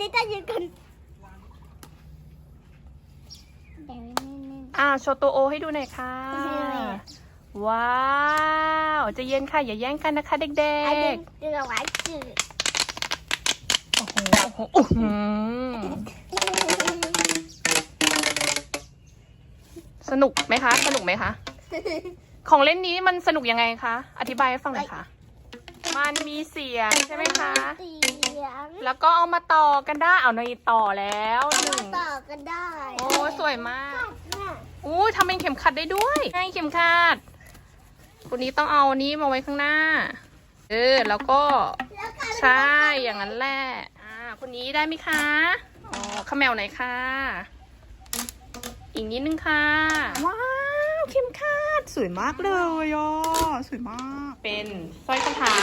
ลิต้ายืนกันเดี๋ยวนิดนึงอ่าโชว์ตัวโอให้ดูหน่อยค่ะว้าวใจะเย็นค่ะ อย่าแย่งกันนะคะเด็อันนี้กเรือไว้จืดๆ โอ้โหโอ้โหอื้อหือสนุกไหมคะ สนุกไหมคะ ของเล่นนี้มันสนุกยังไงคะ อธิบายให้ฟังหน่อยค่ะ มันมีเสียงใช่ไหมคะเสียงแล้วก็เอามาต่อกันได้ เอาในต่อแล้วหนึ่งต่อกันได้ โอ้สวยมากอู้ทำเป็นเข็มขัดได้ด้วยให้เข็มขัดคนนี้ต้องเอานี้มาไว้ข้างหน้า เออ แล้วก็แล้วก็ใช่ อย่างนั้นแหละ อ่า คนนี้ได้ไหมคะ อ๋อขมแมวไหนอยค่ะอีกนิดนึงค่ะ ว้าวเข็มขัดสวยมากเลยอะสวยมาก เป็นสร้อยข้อเท้า